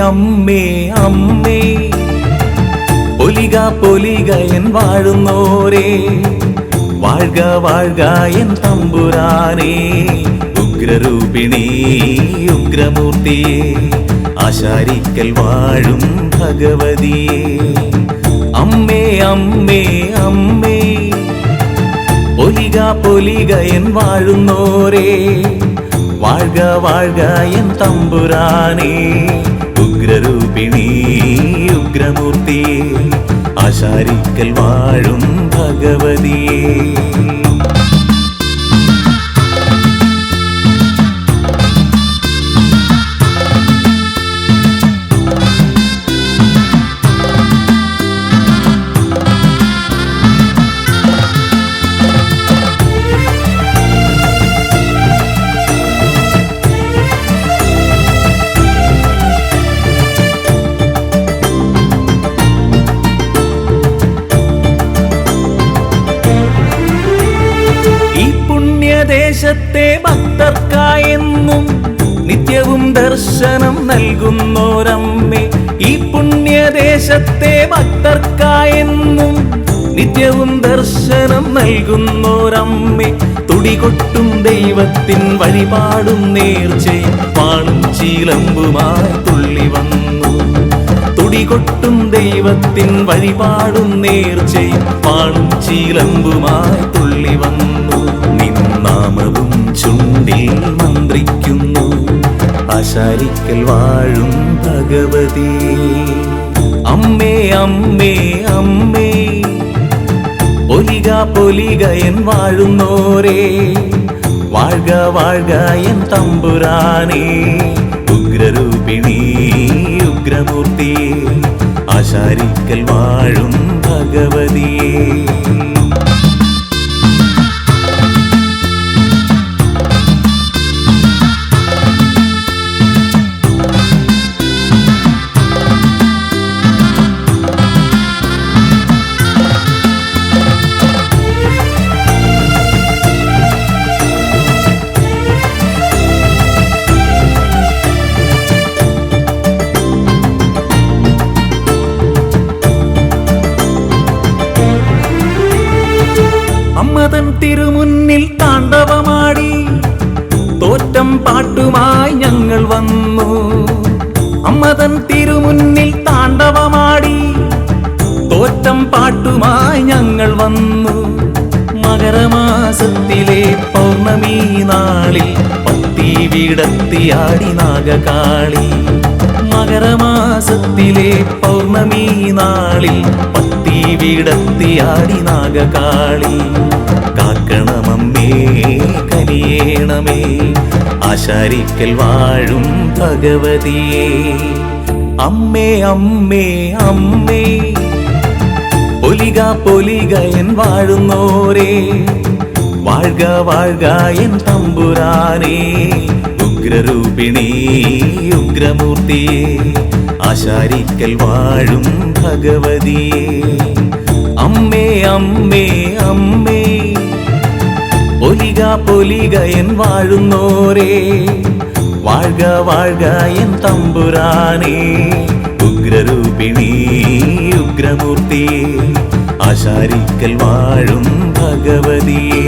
അമ്മേ അമ്മേ. പൊലിക പൊലിക എൻ വാഴുന്നോരേ. വാഴ്ക വാഴ്ക എൻ തമ്പുരാനേ. ഉഗ്രരൂപിണി ഉഗ്രമൂർത്തിയെ. ആശാരിക്കൽ വാഴും ഭഗവതിയെ. അമ്മേ അമ്മേ അമ്മേ. പൊലിക പൊലിക എൻ വാഴുന്നോരേ. വാഴ്ക വാഴ്ക എൻ തമ്പുരാനേ. ഉഗ്രരൂപിണി ഉഗ്രമൂർത്തിയെ ആശാരിക്കൽ വാഴും ഭഗവതിയേ. ഭക്തർക്കായെന്നും നിത്യവും ദർശനം നൽകുന്നോരമ്മേ ഈ പുണ്യദേശത്തെ ഭക്തർക്കായെന്നും നിത്യവും ദർശനം നൽകുന്നോരമ്മേ തുടികൊട്ടും ദൈവത്തിൻ വഴിപാടും നേർച്ചയും പാണും ചീലമ്പുമായി തുള്ളി വന്നു. തുടികൊട്ടും ദൈവത്തിൻ വഴിപാടും നേർച്ചയും പാണും ചീലമ്പുമായി തുള്ളി വന്നു. ചുണ്ടിൽ മന്ത്രിക്കുന്നു. ആശാരിക്കൽ വാഴും ഭഗവതി. അമ്മേ അമ്മേ അമ്മേ. പൊലിക പൊലിക എൻ വാഴുന്നോരേ. വാഴ്ക വാഴ്ക എൻ തമ്പുരാനേ. ഉഗ്രരൂപിണി ഉഗ്രമൂർത്തി. ആശാരിക്കൽ വാഴും ഭഗവതിയേ തിരുമുന്നിൽ താണ്ഡവമാടി. തോറ്റം പാട്ടുമായി ഞങ്ങൾ വന്നു. അമ്മതൻ തിരുമുന്നിൽ താണ്ഡവമാടി. തോറ്റം പാട്ടുമായി ഞങ്ങൾ വന്നു. മകരമാസത്തിലെ പൗർണമി നാളിൽ പത്തി വിടത്തിയാടി നാഗകാളി മകരമാസത്തിലെ പൗർണമി നാളിൽ പത്തി വിടത്തിയാടി നാഗകാളി കാക്കണമമ്മേ കനിയേണമേ ആശാരിക്കൽ വാഴും ഭഗവതിയെ. അമ്മേ അമ്മേ അമ്മേ പൊലിക പൊലിക എൻ വാഴുന്നോരേ. വാഴ്ക വാഴ്ക എൻ തമ്പുരാനേ ഉഗ്രരൂപിണി ഉഗ്രമൂർത്തി ആശാരിക്കൽ വാഴും ഭഗവതി അമ്മേ അമ്മേ അമ്മേ പൊലിക പൊലിക എൻ വാഴുന്നോരേ വാഴ്ക വാഴ്ക എൻ തമ്പുരാനേ. ഉഗ്രരൂപിണി ഉഗ്രമൂർത്തി ആശാരിക്കൽ വാഴും ഭഗവതിയേ.